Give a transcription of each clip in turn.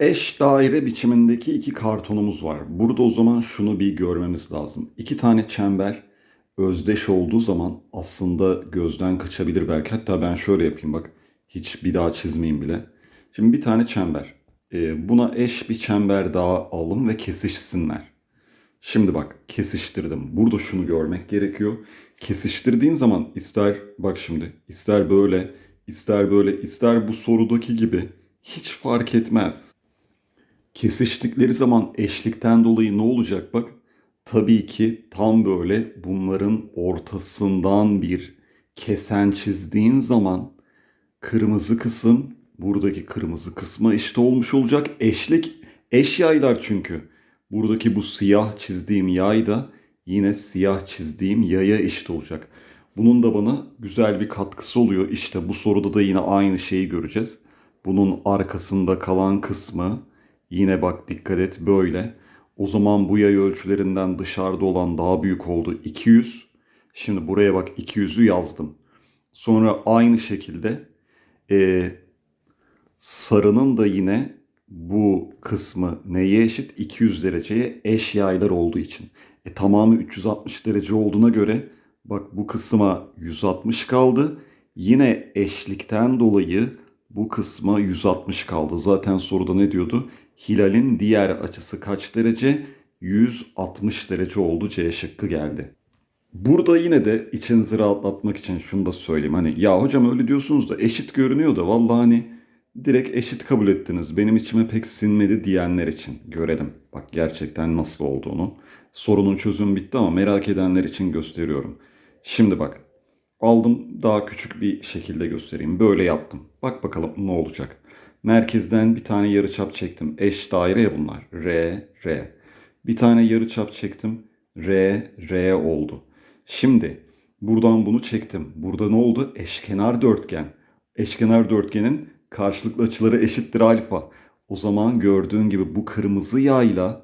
Eş daire biçimindeki iki kartonumuz var. Burada o zaman şunu bir görmemiz lazım. İki tane çember özdeş olduğu zaman aslında gözden kaçabilir belki. Hatta ben şöyle yapayım bak. Hiç bir daha çizmeyeyim bile. Şimdi bir tane çember. Ee, buna eş bir çember daha alın ve kesişsinler. Şimdi bak kesiştirdim. Burada şunu görmek gerekiyor. Kesiştirdiğin zaman ister bak şimdi ister böyle ister böyle ister bu sorudaki gibi hiç fark etmez. Kesiştikleri zaman eşlikten dolayı ne olacak bak? Tabii ki tam böyle bunların ortasından bir kesen çizdiğin zaman kırmızı kısım buradaki kırmızı kısma eşit olmuş olacak. Eşlik eş yaylar çünkü. Buradaki bu siyah çizdiğim yay da yine siyah çizdiğim yaya eşit olacak. Bunun da bana güzel bir katkısı oluyor. İşte bu soruda da yine aynı şeyi göreceğiz. Bunun arkasında kalan kısmı yine bak dikkat et böyle. O zaman bu yay ölçülerinden dışarıda olan daha büyük oldu 200. Şimdi buraya bak 200'ü yazdım. Sonra aynı şekilde eee sarının da yine bu kısmı neye eşit? 200 dereceye eş yaylar olduğu için. E tamamı 360 derece olduğuna göre bak bu kısma 160 kaldı. Yine eşlikten dolayı bu kısma 160 kaldı. Zaten soruda ne diyordu? Hilal'in diğer açısı kaç derece? 160 derece oldu. C şıkkı geldi. Burada yine de içinizi rahatlatmak için şunu da söyleyeyim. Hani ya hocam öyle diyorsunuz da eşit görünüyor da vallahi hani direkt eşit kabul ettiniz. Benim içime pek sinmedi diyenler için görelim. Bak gerçekten nasıl olduğunu. Sorunun çözümü bitti ama merak edenler için gösteriyorum. Şimdi bak aldım daha küçük bir şekilde göstereyim. Böyle yaptım. Bak bakalım ne olacak. Merkezden bir tane yarıçap çektim. Eş daire ya bunlar. R, R. Bir tane yarıçap çektim. R, R oldu. Şimdi buradan bunu çektim. Burada ne oldu? Eşkenar dörtgen. Eşkenar dörtgenin karşılıklı açıları eşittir alfa. O zaman gördüğün gibi bu kırmızı yayla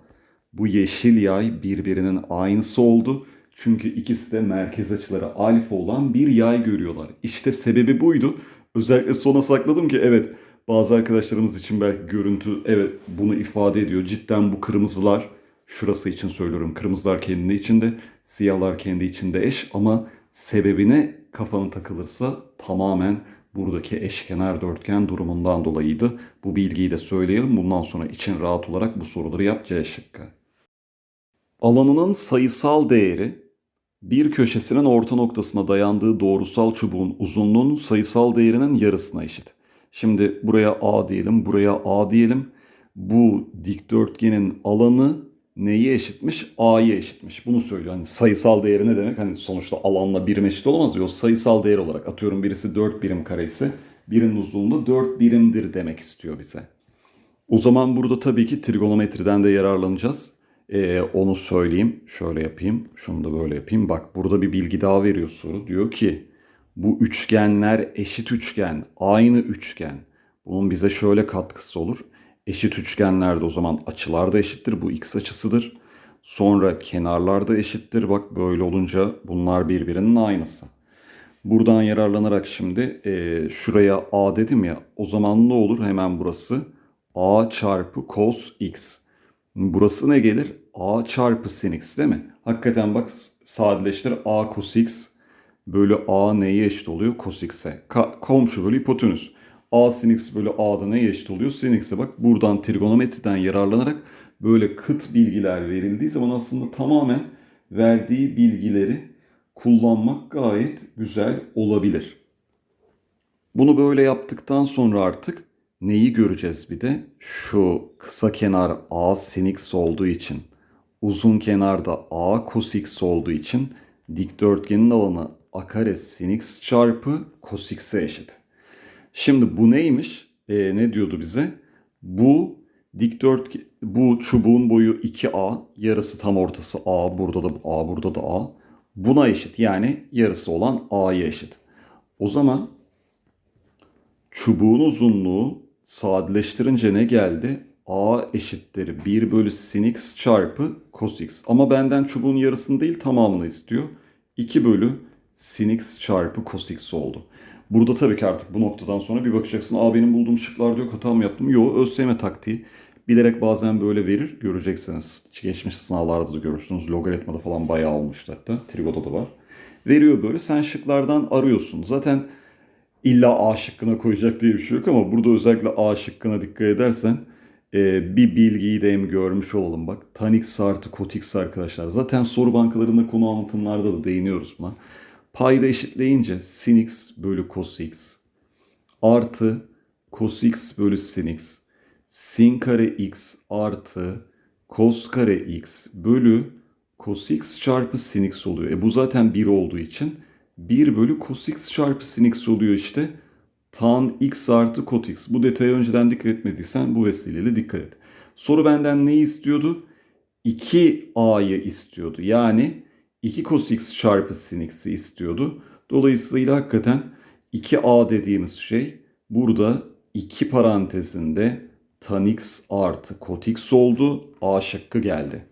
bu yeşil yay birbirinin aynısı oldu. Çünkü ikisi de merkez açıları alfa olan bir yay görüyorlar. İşte sebebi buydu. Özellikle sona sakladım ki evet bazı arkadaşlarımız için belki görüntü evet bunu ifade ediyor. Cidden bu kırmızılar şurası için söylüyorum. Kırmızılar kendi içinde, siyahlar kendi içinde eş ama sebebine kafanı takılırsa tamamen buradaki eşkenar dörtgen durumundan dolayıydı. Bu bilgiyi de söyleyelim. Bundan sonra için rahat olarak bu soruları yap C şıkkı. Alanının sayısal değeri bir köşesinin orta noktasına dayandığı doğrusal çubuğun uzunluğunun sayısal değerinin yarısına eşit. Şimdi buraya A diyelim, buraya A diyelim. Bu dikdörtgenin alanı neye eşitmiş? A'ya eşitmiş. Bunu söylüyor. Hani sayısal değeri ne demek? Hani sonuçta alanla birim eşit olamaz. Yok sayısal değer olarak atıyorum birisi 4 birim kare ise birinin uzunluğu 4 birimdir demek istiyor bize. O zaman burada tabii ki trigonometriden de yararlanacağız. Ee, onu söyleyeyim. Şöyle yapayım. Şunu da böyle yapayım. Bak burada bir bilgi daha veriyor soru. Diyor ki bu üçgenler eşit üçgen, aynı üçgen. Bunun bize şöyle katkısı olur. Eşit üçgenlerde o zaman açılar da eşittir. Bu x açısıdır. Sonra kenarlar da eşittir. Bak böyle olunca bunlar birbirinin aynısı. Buradan yararlanarak şimdi e, şuraya a dedim ya. O zaman ne olur? Hemen burası a çarpı cos x. Burası ne gelir? a çarpı sin x değil mi? Hakikaten bak sadeleştir a cos x bölü a neye eşit oluyor? Cos x'e. Komşu bölü hipotenüs. A sin x bölü a'da neye eşit oluyor? Sin x'e bak buradan trigonometriden yararlanarak böyle kıt bilgiler verildiği zaman aslında tamamen verdiği bilgileri kullanmak gayet güzel olabilir. Bunu böyle yaptıktan sonra artık neyi göreceğiz bir de? Şu kısa kenar a sin x olduğu için, uzun kenarda a cos x olduğu için dikdörtgenin alanı a kare sin x çarpı cos x'e eşit. Şimdi bu neymiş? Ee, ne diyordu bize? Bu dikdörtgen bu çubuğun boyu 2A, yarısı tam ortası A, burada da A, burada da A. Buna eşit. Yani yarısı olan A'ya eşit. O zaman çubuğun uzunluğu sadeleştirince ne geldi? A eşittir 1 bölü sin x çarpı cos x. Ama benden çubuğun yarısını değil tamamını istiyor. 2 bölü sin x çarpı cos x oldu. Burada tabii ki artık bu noktadan sonra bir bakacaksın. Aa benim bulduğum şıklar diyor hata mı yaptım? Yo ÖSYM taktiği. Bilerek bazen böyle verir. Göreceksiniz. Geçmiş sınavlarda da görürsünüz. Logaritmada falan bayağı olmuştu hatta. Trigo'da da var. Veriyor böyle. Sen şıklardan arıyorsun. Zaten illa A şıkkına koyacak diye bir şey yok ama burada özellikle A şıkkına dikkat edersen e, bir bilgiyi de hem görmüş olalım bak. Tan x artı kot x arkadaşlar. Zaten soru bankalarında konu anlatımlarda da değiniyoruz buna. Payda eşitleyince sin x bölü cos x artı cos x bölü sin x sin kare x artı cos kare x bölü cos x çarpı sin x oluyor. E bu zaten 1 olduğu için 1 bölü cos x çarpı sin x oluyor işte. Tan x artı kot x. Bu detaya önceden dikkat etmediysen bu vesileyle dikkat et. Soru benden neyi istiyordu? 2a'yı istiyordu. Yani 2 cos x çarpı sin x'i istiyordu. Dolayısıyla hakikaten 2a dediğimiz şey burada 2 parantezinde tan x artı kot x oldu. A şıkkı geldi.